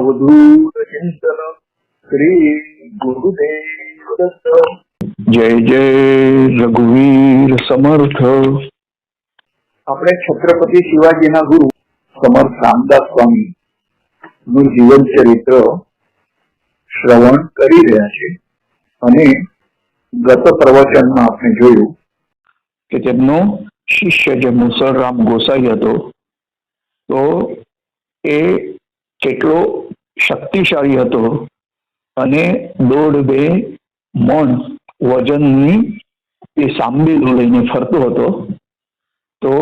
અવધૂત ચિંતન શ્રી ગુરુદેવ જય જય રઘુવીર સમર્થ આપણે છત્રપતિ શિવાજીના ગુરુ સમર્થ રામદાસ સ્વામી નું જીવન ચરિત્ર શ્રવણ કરી રહ્યા છે અને ગત પ્રવચનમાં આપણે જોયું કે તેમનો શિષ્ય જે મુસલરામ ગોસાઈ હતો તો એ કેટલો શક્તિશાળી હતો અને દોઢ બે મણ વજનની એ સાંબેલું લઈને ફરતો હતો, તો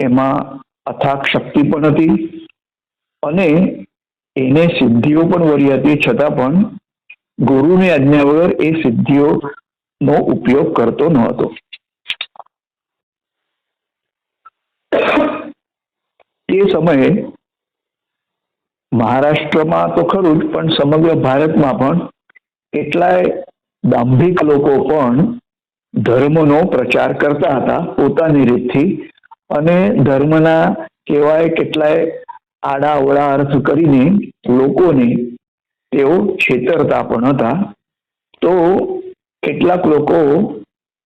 એમાં અથાક શક્તિ પણ હતી અને એને સિદ્ધિઓ પણ વળી હતી, છતાં પણ ગુરુની આજ્ઞા વગર એ સિદ્ધિઓ નો ઉપયોગ કરતો ન હતો. તે સમયે મહારાષ્ટ્રમાં તો ખરું જ, પણ સમગ્ર ભારતમાં પણ કેટલાય દાંભિક લોકો પણ ધર્મનો પ્રચાર કરતા હતા પોતાની રીતથી. અને ધર્મના કહેવાય કેટલાય આડા અર્થ કરીને લોકોને તેઓ છેતરતા પણ હતા. તો કેટલાક લોકો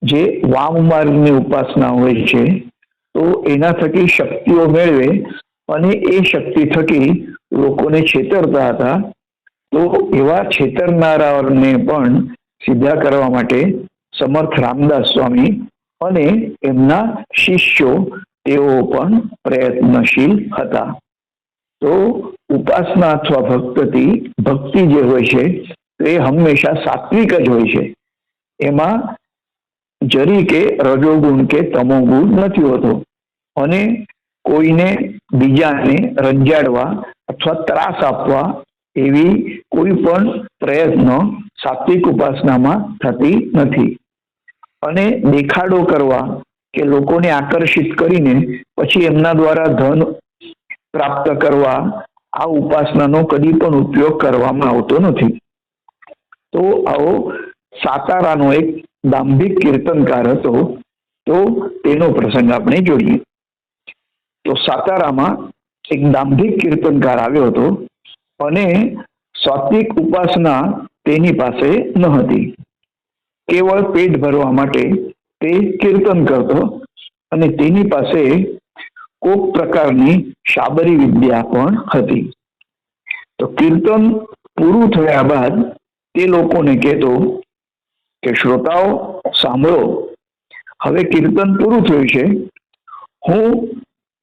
જે વામ માર્ગની ઉપાસના હોય છે, તો એના થકી શક્તિઓ મેળવે અને એ શક્તિ થકી લોકોને છેતરતા હતા. તો એવા છેતરનારાઓને પણ સીધા કરવા માટે સમર્થ રામદાસ સ્વામી અને એમના શિષ્યો તેઓ પણ પ્રયત્નશીલ હતા. તો ઉપાસના અથવા ભક્તિ ભક્તિ જે હોય છે, તે હંમેશા સાત્વિક જ હોય છે. એમાં જરી કે રજોગુણ કે તમોગુણ નથી હોતો. અને કોઈને બીજાને રંજાડવા અથવા ત્રાસ આપવા એવી કોઈ પણ પ્રયત્ન સાત્વિક ઉપાસનામાં થતી નથી. અને દેખાડો કરવા કે લોકોને આકર્ષિત કરીને પછી એમના દ્વારા ધન પ્રાપ્ત કરવા આ ઉપાસનાનો કદી પણ ઉપયોગ કરવામાં આવતો નથી. તો આવો સાતારાનો એક દાંભિક કીર્તનકાર હતો, તો તેનો પ્રસંગ આપણે જોઈએ. તો સાતારામાં એક દાંભિક કીર્તનકાર આવ્યો હતો અને સાત્વિક ઉપાસના તેની પાસે ન હતી. કેવળ પેટ ભરવા માટે તે કીર્તન કરતો અને તેની પાસે કોક પ્રકારની શાબરી વિદ્યા પણ હતી. તો કીર્તન પૂરું થયા બાદ તે લોકોને કહેતો કે, શ્રોતાઓ, સાંભળો. હવે કીર્તન પૂરું થયું છે. હું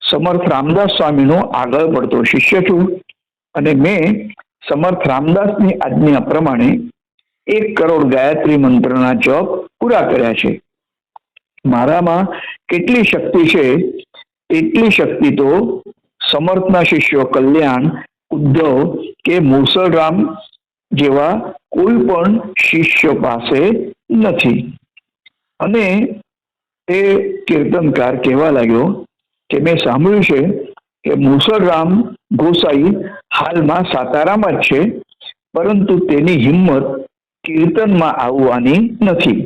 સમર્થ રામદાસ સ્વામીનો આગળ પડતો શિષ્ય છું. અને મેં સમર્થ રામદાસની આજ્ઞા પ્રમાણે એક કરોડ ગાયત્રી મંત્રના જપ પૂરા કર્યા છે. મારામાં કેટલી શક્તિ છે, એટલી શક્તિ તો સમર્થના શિષ્યો કલ્યાણ, ઉદ્ધવ કે મુસલરામ જેવા કોઈ પણ શિષ્ય પાસે નથી. અને એ કીર્તનકાર કહેવા લાગ્યો કે મેં સાંભળ્યું છે કે મુસળરામ ગોસાઈ હાલમાં સાતારામાં જ છે, પરંતુ તેની હિંમત કીર્તનમાં આવવાની નથી.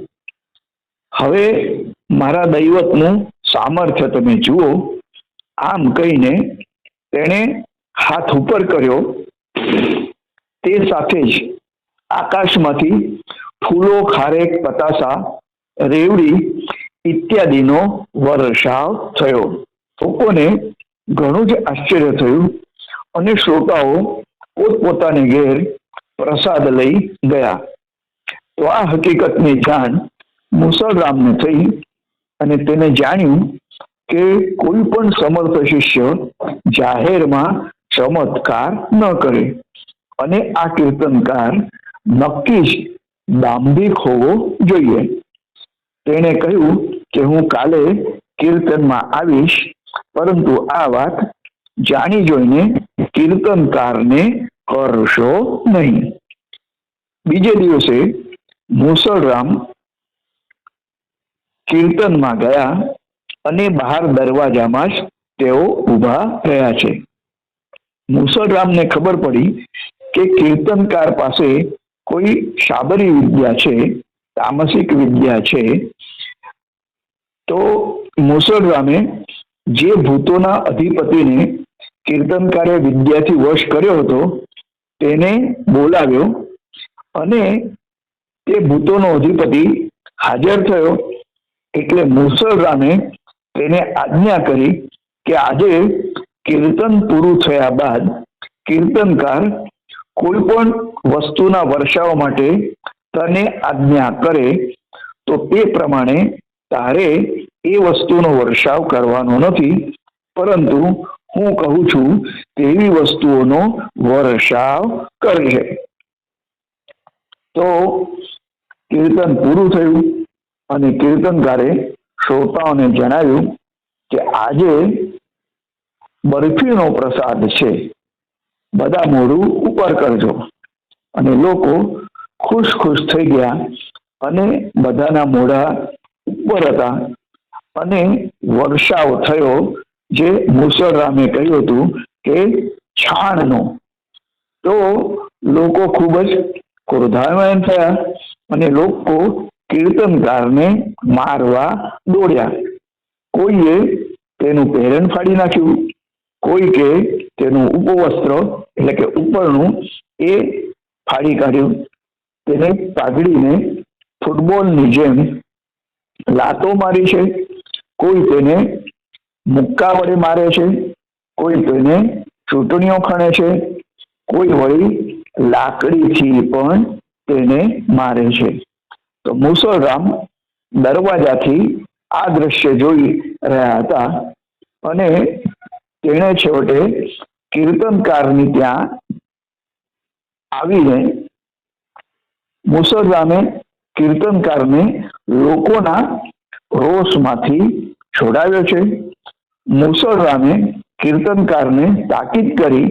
હવે મારા દૈવતનું સામર્થ્ય તમે જુઓ, આમ કહીને તેણે હાથ ઉપર કર્યો. તે સાથે જ આકાશમાંથી ફૂલો, ખારેક પતાસા રેવડી ઇત્યાદિનો વર્ષાવ થયો. લોકોને ઘણું જ આશ્ચર્ય થયું અને શ્રોતાઓ પોતપોતાને ઘેર પ્રસાદ લઈ ગયા. તો આ હકીકતની જાણ મુસલરામને થઈ અને તેને જાણ્યું કે કોઈ પણ સમર્થ શિષ્ય જાહેરમાં ચમત્કાર ન કરે અને આ કીર્તનકાર નક્કી જ દાંભિક હોવો જોઈએ. તેણે કહ્યું કે હું કાલે કીર્તનમાં આવીશ પરંતુ આ વાત જાણી જોઈને કીર્તનકારને કરશો નહીં. બીજે દિવસે મુસળરામ કીર્તનમાં ગયા અને બહાર દરવાજામાં જ તેઓ ઊભા રહ્યા છે. મુસળરામને ખબર પડી કે કીર્તનકાર પાસે કોઈ શાબરી વિદ્યા છે, તામસિક વિદ્યા છે, તો મુસલરામે જે ભૂતોના અધિપતિને કીર્તનકારે વિદ્યાથી વશ કર્યો હતો, તેને બોલાવ્યો અને તે ભૂતોનો અધિપતિ હાજર થયો એટલે મુસલરામે તેને આજ્ઞા કરી કે આજે કીર્તન પૂરું થયા બાદ કીર્તનકાર કોઈ પણ વસ્તુના વર્ષાઓ માટે તને આજ્ઞા કરે તો તે પ્રમાણે તારે એ વસ્તુનો વર્ષાવ કરવાનો નથી, પરંતુ હું કહું છું તેવી વસ્તુઓનો વર્ષાવ કરજે. તો કીર્તન પૂરું થયું અને કીર્તનકારે શ્રોતાઓને જણાવ્યું કે આજે બરફીનો પ્રસાદ છે. બધા મોઢું ઉપર કરજો. અને લોકો ખુશ ખુશ થઈ ગયા અને બધાના મોઢા ઉપર હતા. અને વર્ષાવ થયો જે મુસળરામે કહ્યું હતું કે છાણનો. તો લોકો ખૂબ જ ક્રોધાયમાન થયા અને લોકો કીર્તનકારને મારવા દોડ્યા. કોઈએ તેનું પહેરણ ફાડી નાખ્યું કોઈ કે તેનું ઉપવસ્ત્ર એટલે કે ઉપરનું એ ફાડી કાઢ્યું. તેને પાઘડીને ફૂટબોલની જેમ લાતો મારી છે. કોઈ તેને મુક્કા વડે મારે છે, કોઈ તેને ચૂંટણીઓ ખણે છે, કોઈ વળી લાકડીથી પણ તેને મારે છે. તો મુસલરામ દરવાજાથી આ દ્રશ્ય જોઈ રહ્યા હતા અને તેણે છેવટે કીર્તનકારની ત્યાં આવીને મુસલરામે કીર્તનકારને લોકોના રોષમાંથી છોડાવ્યો છે. મુસળરામે કીર્તનકારને તાકીદ કરી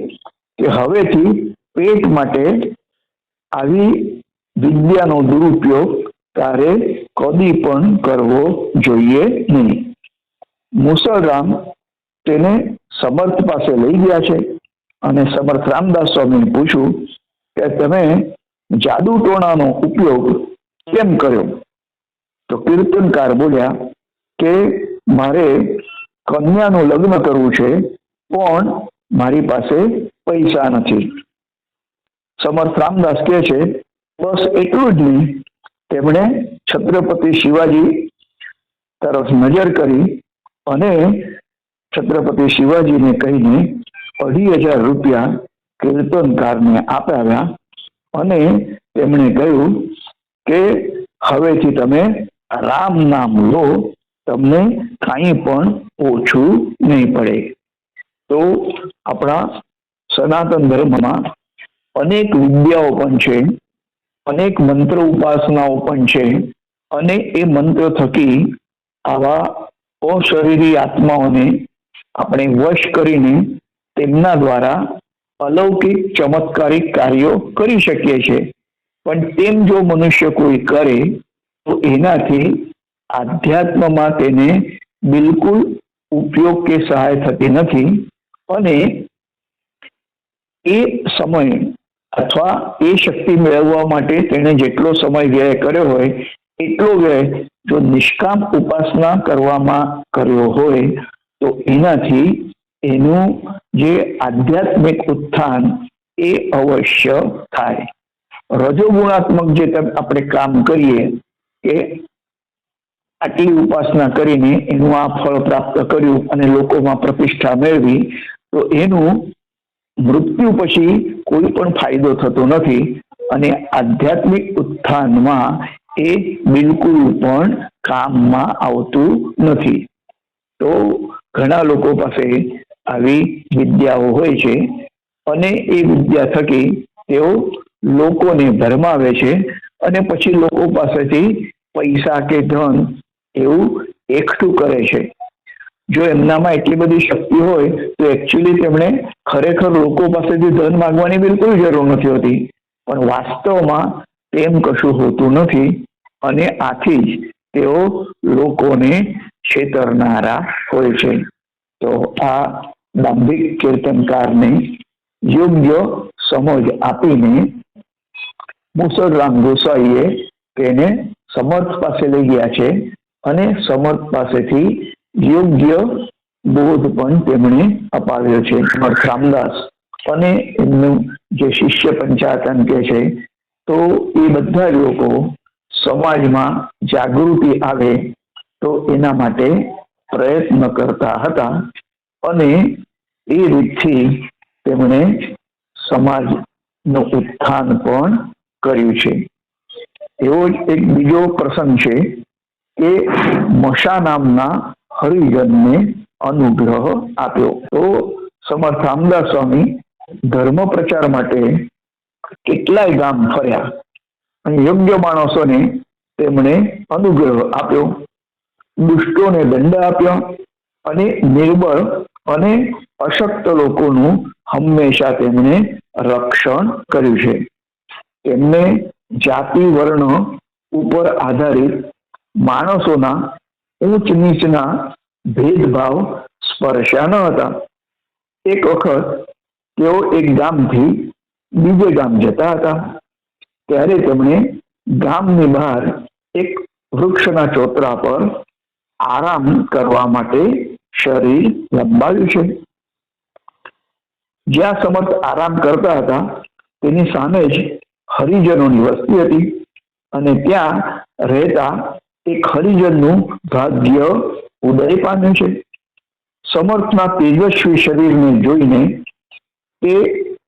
કે હવેથી પેટ માટે આવી વિદ્યાનો દુરુપયોગ તારે કદી પણ કરવો જોઈએ નહીં. મુસળરામ તેને સમર્થ પાસે લઈ ગયા છે અને સમર્થ રામદાસ સ્વામીને પૂછ્યું કે તમે જાદુ ટોણાનો ઉપયોગ કેમ કર્યો? તો કીર્તનકાર બોલ્યા કે મારે કન્યાનું લગ્ન કરવું છે, પણ મારી પાસે પૈસા નથી. સમર્થ રામદાસ કહે છે, બસ એટલું જ નહીં. તેમણે છત્રપતિ શિવાજી તરફ નજર કરી અને છત્રપતિ શિવાજીને કહીને અઢી હજાર રૂપિયા કીર્તનકારને આપ્યા અને તેમણે કહ્યું કે હવેથી તમે રામ નામ લો, તમને કાંઈ પણ ઓછું નહીં પડે. તો આપણા સનાતન ધર્મમાં અનેક વિદ્યાઓ પણ છે, અનેક મંત્ર ઉપાસનાઓ પણ છે, અને એ મંત્ર થકી આવા અશરીરી આત્માઓને આપણે વશ કરીને તેમના દ્વારા અલૌકિક ચમત્કારિક કાર્યો કરી શકીએ છીએ. પણ તેમ જો મનુષ્ય કોઈ કરે તો એનાથી આધ્યાત્મમાં તેને બિલકુલ ઉપયોગ કે સહાય થતી નથી અને એ સમય અથવા એ શક્તિ મેળવવા માટે તેણે જેટલો સમય વ્યય કર્યો હોય, એટલો વ્યય જો નિષ્કામ ઉપાસના કરવામાં કર્યો હોય, તો એનાથી એનું જે આધ્યાત્મિક ઉત્થાન એ અવશ્ય થાય. રજોગુણાત્મક જે આપણે કામ કરીએ કે આટલી ઉપાસના કરીને એનું આ ફળ પ્રાપ્ત કર્યું અને લોકોમાં પ્રતિષ્ઠા મેળવી, તો એનું મૃત્યુ પછી કોઈ પણ ફાયદો થતો નથી અને આધ્યાત્મિક ઉત્થાનમાં એ બિલકુલ પણ કામમાં આવતું નથી. તો ઘણા લોકો પાસે આવી વિદ્યાઓ હોય છે અને એ વિદ્યા થકી તેઓ લોકોને ભરમાવે છે અને પછી લોકો પાસેથી પૈસા કે ધન એવું એકઠું કરે છે. જો એમનામાં એટલી બધી શક્તિ હોય, તો એકચ્યુઅલી તેમણે ખરેખર લોકો પાસેથી ધન માંગવાની બિલકુલ જરૂર નથી હોતી. પણ વાસ્તવમાં તેમ કશું હોતું નથી અને આથી જ તેઓ લોકોને છેતરનારા હોય છે. તો આ દાંભિક કીર્તનકારને યોગ્ય સમજ આપીને મુસલરામ ગોસાઈએ તેને સમર્થ પાસે લઈ ગયા છે અને સમર્થ પાસેથી યોગ્ય બોધ પણ તેમણે અપાવ્યો છે. સમર્થ રામદાસ અને એમનું જે શિષ્ય પંચાયતન કે છે, તો એ બધા લોકો સમાજમાં જાગૃતિ આવે તો એના માટે પ્રયત્ન કરતા હતા અને એ રીતથી તેમણે સમાજનું ઉત્થાન પણ કર્યું છે. એવો જ એક બીજો પ્રસંગ છે કે મશા નામના હરિજનને અનુગ્રહ આપ્યો. તો સમર્થ રામદાસ સ્વામી ધર્મ પ્રચાર માટે કેટલાય ગામ ફર્યા અને યોગ્ય માણસોને તેમણે અનુગ્રહ આપ્યો, દુષ્ટોને દંડ આપ્યો અને નિર્બળ અને અશક્ત લોકોનું હંમેશા તેમણે રક્ષણ કર્યું છે. તેમને જાતિ વર્ણ ઉપર આધારિત માણસોના ઊંચ નીચના ભેદભાવ સ્પર્શ્યા ન હતા. એક વખત તેઓ એક ગામથી બીજે ગામ જતા હતા. ત્યારે તેમણે ગામની બહાર એક વૃક્ષના ચોતરા પર આરામ કરવા માટે શરીર લંબાવ્યું છે. જ્યાં સમર્થ આરામ કરતા હતા, તેની સામે જ હરિજનોની વસ્તી હતી અને ત્યાં રહેતા એક હરિજનનું ભાગ્ય ઉદય પામ્યું છે. સમર્થના તેજસ્વી શરીરને જોઈને તે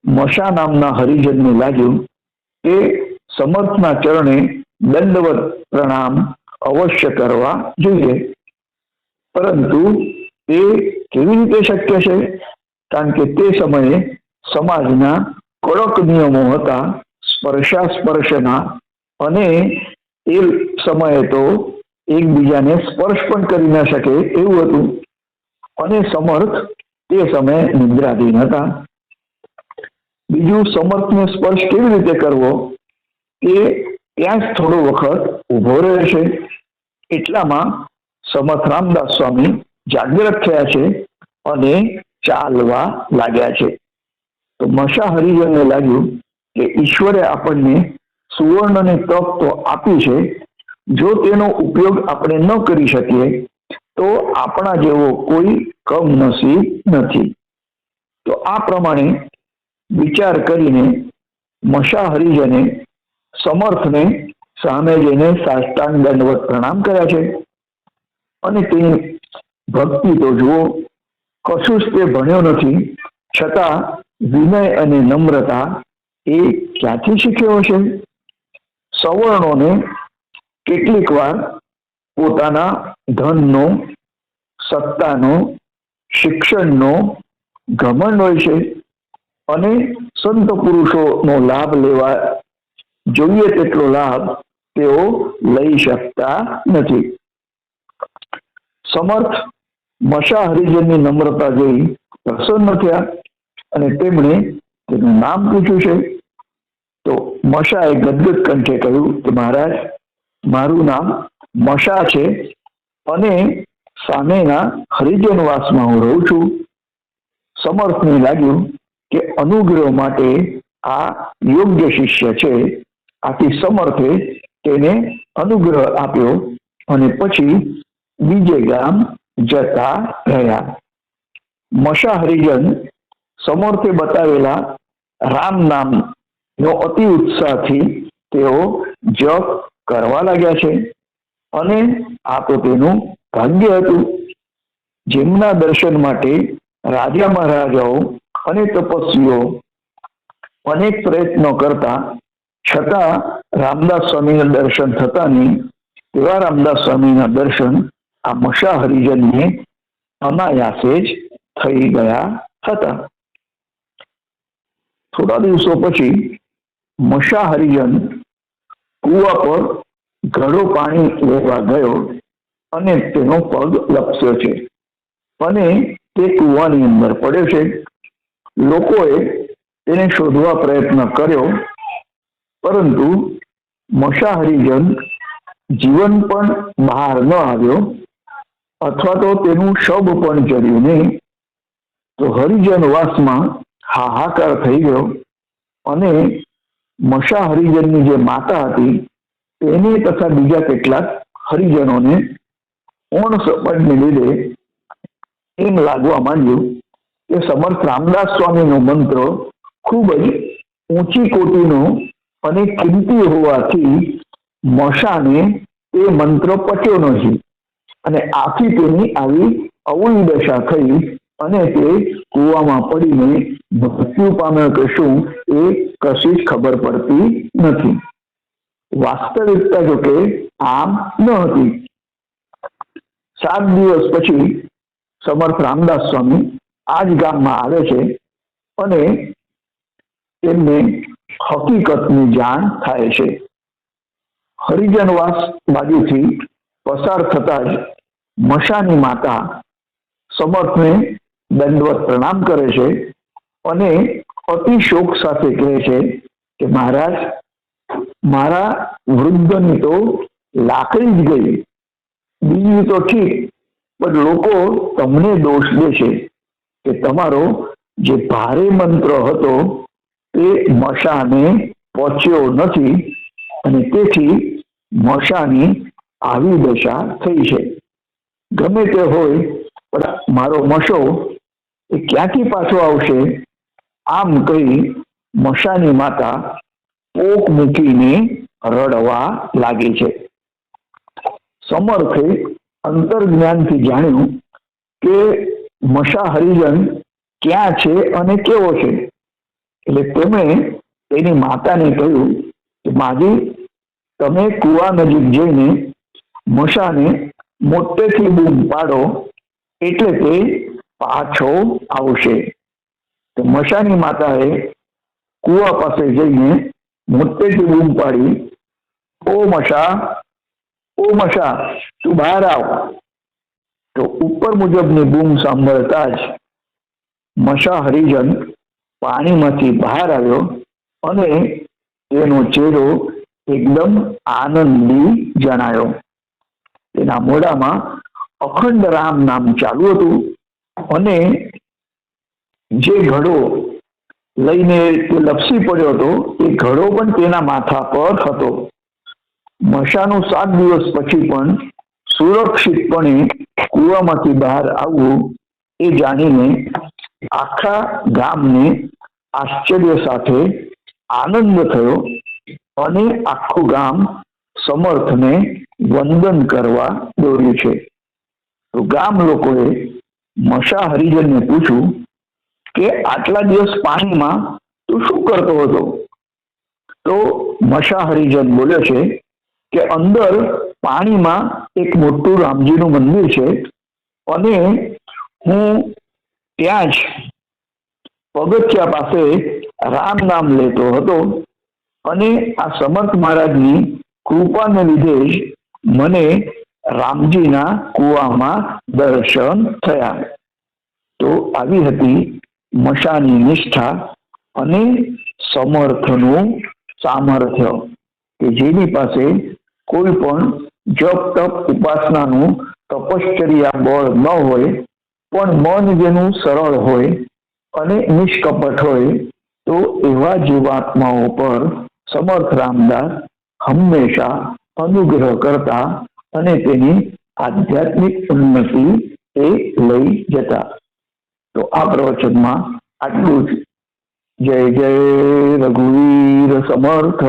મશા નામના હરિજનને લાગ્યું કે સમર્થના ચરણે દંડવત પ્રણામ અવશ્ય કરવા જોઈએ. પરંતુ તે કેવી રીતે શક્ય છે? કારણ કે તે સમયે સમાજના કડક નિયમો હતા સ્પર્શાસ્પર્શના અને એ સમયે તો એકબીજાને સ્પર્શ પણ કરી ન શકે એવું હતું. અને સમર્થ તે સમયે નિદ્રાધીન હતા. બીજું સમર્થને સ્પર્શ કેવી રીતે કરવો? એ ત્યાં જ થોડો વખત ઊભો રહે છે એટલામાં સમર્થ રામદાસ સ્વામી જાગૃત થયા છે અને ચાલવા લાગ્યા છે. તો મશા હરિજનને લાગ્યું કે ઈશ્વરે આપણને સુવર્ણ અને તક તો આપી છે. જો તેનો ઉપયોગ આપણે ન કરી શકીએ, તો આપણા જેવો કોઈ કમનસીબ નથી. તો આ પ્રમાણે વિચાર કરીને મશા હરિજને સમર્થને સામે જઈને સાષ્ટાંગ દંડવત પ્રણામ કર્યા છે. અને તેની ભક્તિ તો જુઓ કશું જ તે ભણ્યો નથી, છતાં વિનય અને નમ્રતા એ ક્યાંથી શીખ્યો હશે? સવર્ણોને કેટલીક વાર પોતાના ધનનો, સત્તાનો, શિક્ષણનો ઘમંડ હોય છે અને સંત પુરુષોનો લાભ લેવા જોઈએ તેટલો લાભ તેઓ લઈ શકતા નથી. સમર્થ મશા હરિજનની નમ્રતા જોઈ પ્રસન્ન થયા અને તેમણે તેનું નામ પૂછ્યું છે. તો મશાએ ગદગદ કંઠે કહ્યું કે મહારાજ, મારું નામ મશા છે અને સામેના હરિજનવાસમાં હું રહું છું. સમર્થને લાગ્યું કે અનુગ્રહ માટે આ યોગ્ય શિષ્ય છે. આથી સમર્થે તેને અનુગ્રહ આપ્યો અને પછી બીજે ગામ જતા રહ્યા. મશા હરિજન સમર્થે બતાવેલા રામ નામ નો અતિ ઉત્સાહથી તેઓ જપ કરવા લાગ્યા છે અને આ તો તેનું ભાગ્ય હતું. જેમના દર્શન માટે રાજા મહારાજાઓ અને તપસ્વીઓ અનેક પ્રયત્નો કરતા, છતાં રામદાસ સ્વામીના દર્શન થતા નહીં તેવા રામદાસ સ્વામીના દર્શન આ મશા હરિજનને અનાયાસે જ થઈ ગયા હતા. થોડા દિવસો પછી મશા હરિજન કુવા પર ઘડો પાણી લેવા ગયો અને તેનો પગ લપસ્યો છે. અને તે કુવાની અંદર પડ્યો છે. લોકોએ તેને શોધવા પ્રયત્ન કર્યો, પરંતુ મશા હરિજન જીવન પણ બહાર ન આવ્યો અથવા તો તેનું શબ પણ ચડ્યું નહીં. તો હરિજન વાસમાં હાહાકાર થઈ ગયો અને મશા હરિજનની જે માતા હતી, તેને તથા બીજા કેટલાક હરિજનોને ઓણ સમાજને લીધે એમ લાગવા માંડ્યું કે સમર્થ રામદાસ સ્વામીનો મંત્ર ખૂબ જ ઊંચી કોટીનો અને કિંમતી હોવાથી મશાને એ મંત્ર પચ્યો નથી અને આથી તેની આવી અવળી દશા થઈ અને તે કૂવામાં પડીને મૃત્યુ પામ્યો કે શું એ કશી જ ખબર પડતી નથી. વાસ્તવિકતા જો કે આમ ન હતી. સાત દિવસ પછી સમર્થ રામદાસ સ્વામી આ જ ગામમાં આવે છે અને તેમને હકીકતની જાણ થાય છે. હરિજનવાસ બાજુથી પસાર થતા જ મશાની માતા સમર્થને દંડવત પ્રણામ કરે છે અને અતિ શોક સાથે કહે છે કે મહારાજ, મારા વૃદ્ધની તો લાકડી જ ગઈ. બીજી તો ઠીક, પણ લોકો તમને દોષ દેશે કે તમારો જે ભારે મંત્ર હતો તે મશાને પહોંચ્યો નથી અને તેથી મશાની આવી દશા થઈ છે. ગમે તે હોય, પણ મારો મશો એ ક્યાંથી પાછો આવશે? આમ કહી મશાની માતા પોક મૂકીને રડવા લાગે છે. સમર્થે અંતર્જ્ઞાનથી જાણ્યું કે મશા હરિજન ક્યાં છે અને કેવો છે. એટલે તેમણે તેની માતાને કહ્યું કે, માજી, તમે કુવા નજીક જઈને મશાને મોટેથી બૂમ પાડો એટલે તે પાછો આવશે. તો મશાની માતાએ કુવા પાસે જઈને મોટેથી બૂમ પાડી, ઓ મશા ઓ મશા, તું બહાર આવ. તો ઉપર મુજબની બૂમ સાંભળતા જ મશા હરિજન પાણીમાંથી બહાર આવ્યો અને તેનો ચહેરો એકદમ આનંદી જણાયો. તેના મોઢામાં અખંડ રામ નામ ચાલુ હતું. અને જે ઘડો લઈને તે લપસી પડ્યો હતો, એ ઘડો પણ તેના માથા પર હતો. મશાનું સાત દિવસ પછી પણ સુરક્ષિતપણે કૂવામાંથી બહાર આવવું એ જાણીને આખા ગામને આશ્ચર્ય સાથે આનંદ થયો અને આખું ગામ સમર્થને વંદન કરવા દોર્યું છે. તો ગામ લોકોએ મશા હરિજનને પૂછ્યું કે આટલા દિવસ પાણીમાં તું શું કરતો હતો? તો મશા હરિજન બોલ્યો છે કે અંદર પાણીમાં એક મોટું રામજીનું મંદિર છે અને હું ત્યાં જ પગથિયા પાસે રામ નામ લેતો હતો અને આ સમર્થ મહારાજની કૃપાને લીધે જ મને રામજીના કુવામાં દર્શન થયા. તો આવી હતી મશાની નિષ્ઠા અને સમર્થનું સામર્થ્ય કે જેની પાસે કોઈ પણ જપ તપ ઉપાસનાનું તપશ્ચર્યા બળ ન હોય, પણ મન જેનું સરળ હોય અને નિષ્કપટ હોય, તો એવા જીવાત્માઓ પર સમર્થ રામદાસ હંમેશા અનુગ્રહ કરતા અને તેની આધ્યાત્મિક ઉન્નતિ એ લઈ જતા. તો આ પ્રવચનમાં આટલું જય જય રઘુવીર સમર્થ.